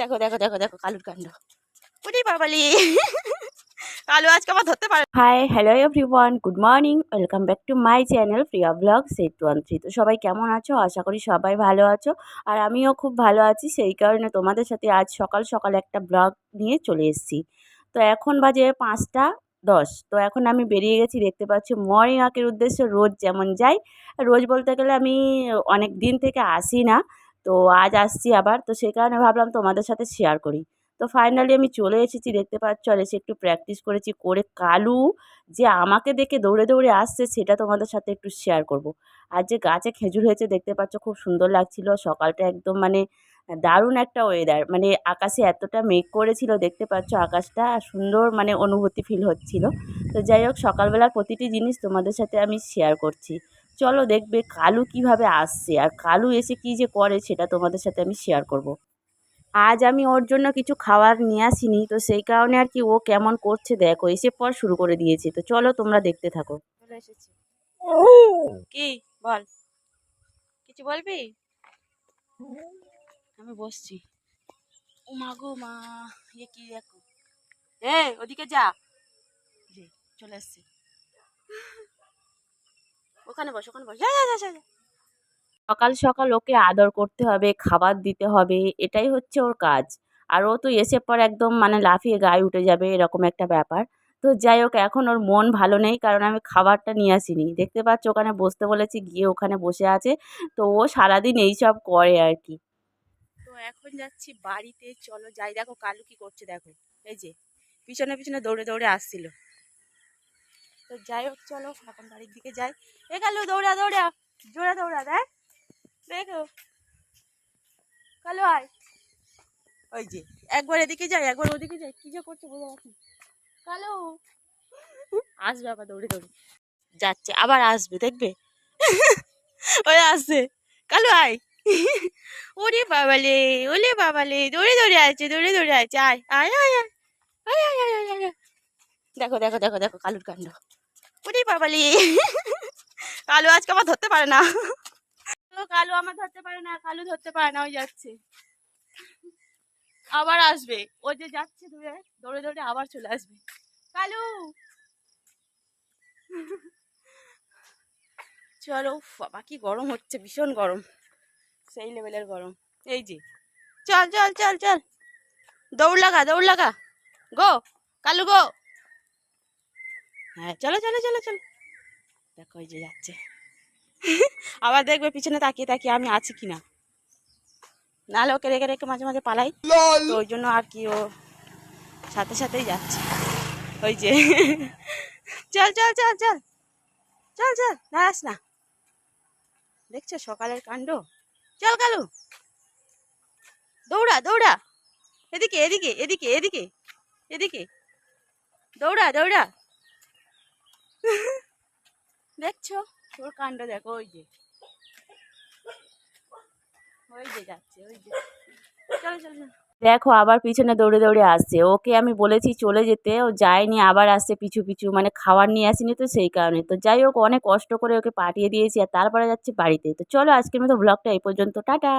দেখো দেখো দেখো দেখো, কালুর কাণ্ড। উঠি বাবালি। কালু আজকে আমার ধরতে পারে hi hello everyone good morning welcome back to my channel Priya blog set one three তো সবাই কেমন আছো? আশা করি সবাই ভালো আছো। আর আমিও খুব ভালো আছি, সেই কারণে তোমাদের সাথে আজ সকাল সকাল একটা ব্লগ নিয়ে চলে এসেছি। তো এখন বাজে পাঁচটা দশ। তো এখন আমি বেরিয়ে গেছি, দেখতে পাচ্ছি মর্নিং ওয়াকের উদ্দেশ্যে রোজ যেমন যাই। রোজ বলতে গেলে আমি অনেক দিন থেকে আসি না। তো আজ আসছি আবার। তো সেই কারণে ভাবলাম তোমাদের সাথে শেয়ার করি। তো ফাইনালি আমি চলে এসেছি, দেখতে পাচ্ছ? আর এসে একটু প্র্যাকটিস করেছি করে। কালু যে আমাকে দেখে দৌড়ে দৌড়ে আসছে, সেটা তোমাদের সাথে একটু শেয়ার করব। আর যে গাছে খেজুর হয়েছে, দেখতে পাচ্ছ? খুব সুন্দর লাগছিল। সকালটা একদম মানে দারুণ একটা ওয়েদার মানে আকাশে এতটা মেঘ করেছিল, দেখতে পাচ্ছ? আকাশটা সুন্দর মানে অনুভূতি ফিল হচ্ছিল। তো যাই হোক, সকালবেলার প্রতিটি জিনিস তোমাদের সাথে আমি শেয়ার করছি। চলো দেখবে কালু কীভাবে আসছে আর কালু এসে কী যে করে সেটা তোমাদের সাথে আমি শেয়ার করব। আজ আমি ওর জন্য কিছু খাবার নিয়ে আসিনি তো সেই কারণে আর কি ও কেমন করছে দেখো এসে পর শুরু করে দিয়েছে। তো চলো তোমরা দেখতে থাকো। এসেছি। কি? বল। কিছু বলবি? আমি বসছি। ও মা গো মা ইয়ে কি দেখো? এ ওদিকে যা। চলে এসছে। ওখানে বস ওখানে বস। যা যা যা। সকাল সকাল ওকে আদর করতে হবে খাবার দিতে হবে এটাই হচ্ছে ওর কাজ। আর ও তো এসে পর একদম মানে লাফিয়ে গায়ে উঠে যাবে এরকম একটা ব্যাপার। তো যাই হোক এখন ওর মন ভালো নেই কারণ আমি খাবারটা নিয়ে আসিনি। দেখতে পাচ্ছ ওখানে বসতে বলেছি গিয়ে ওখানে বসে আছে। তো ও সারাদিন এইসব করে আর কি। তো এখন যাচ্ছি বাড়িতে চলো যাই। দেখো কালু কি করছে দেখো। এই যে পিছনে পিছনে দৌড়ে দৌড়ে আসছিল। তো যাই হোক, চলো এখন বাড়ির দিকে যাই। এ কালু, দৌড়া দৌড়া। জোড়া দৌড়া, দেখ। দেখো। কালো, আয়। ওই যে, একবার এদিকে যাই, একবার ওদিকে যাই। কি যে করছে বোঝা যাচ্ছে। কালু। আসবে আবার দৌড়ে দৌড়ে। যাচ্ছে, আবার আসবে, দেখবে? ওই আসছে। কালো, আয়। ওরে বাবালে, ওলে বাবালে। দৌড়ে দৌড়ে আছে দৌড়ে দৌড়ে আছে আয় আয় আয় আয় আয় আয় আয় আয়। দেখো দেখো দেখো দেখো কালুর কাণ্ড। ওরে বাবালে। কালু আজকে আমার ধরতে পারে না। কালু আমার ধরতে পারে না কালু ধরতে পারে না ওই যাচ্ছে। আবার আসবে। ও যে যাচ্ছে দূরে দৌড়ে দৌড়ে আবার চলে আসবে। কালু! চলো উফ, বাবা কি গরম হচ্ছে ভীষণ গরম। সেই লেভেলের গরম। এই যে। চল চল চল চল। দৌড় লাগা দৌড় লাগা। গো কালু গো। হ্যাঁ চলো চলো চলো চলো। দেখো ওই যে যাচ্ছে। আবার দেখবে পিছনে তাকিয়ে তাকিয়ে আমি আছি কিনা। নাহলে ওকে রেখে রেখে মাঝে মাঝে পালাই। তো ওই জন্য আর কি ও সাথে সাথেই যাচ্ছে। ওই যে। চল চল চল চল। চল চল দাঁড়াস না। দেখছ সকালের কাণ্ড? চল কালু। দৌড়া দৌড়া। এদিকে এদিকে এদিকে এদিকে এদিকে। দৌড়া দৌড়া। দেখছ? তোর কাণ্ড দেখো, ওই যে। দেখো, আবার পিছনে দৌড়ে দৌড়ে আসছে। ওকে আমি বলেছি চলে যেতে, ও যায়নি, আবার আসছে পিছু পিছু। মানে খাবার নিয়ে আসেনি তো সেই কারণে। তো যাই হোক, অনেক কষ্ট করে ওকে পাঠিয়ে দিয়েছি, আর তারপরে যাচ্ছে বাড়িতে। তো চলো, আজকের মতো ব্লগটা এই পর্যন্ত। টাটা!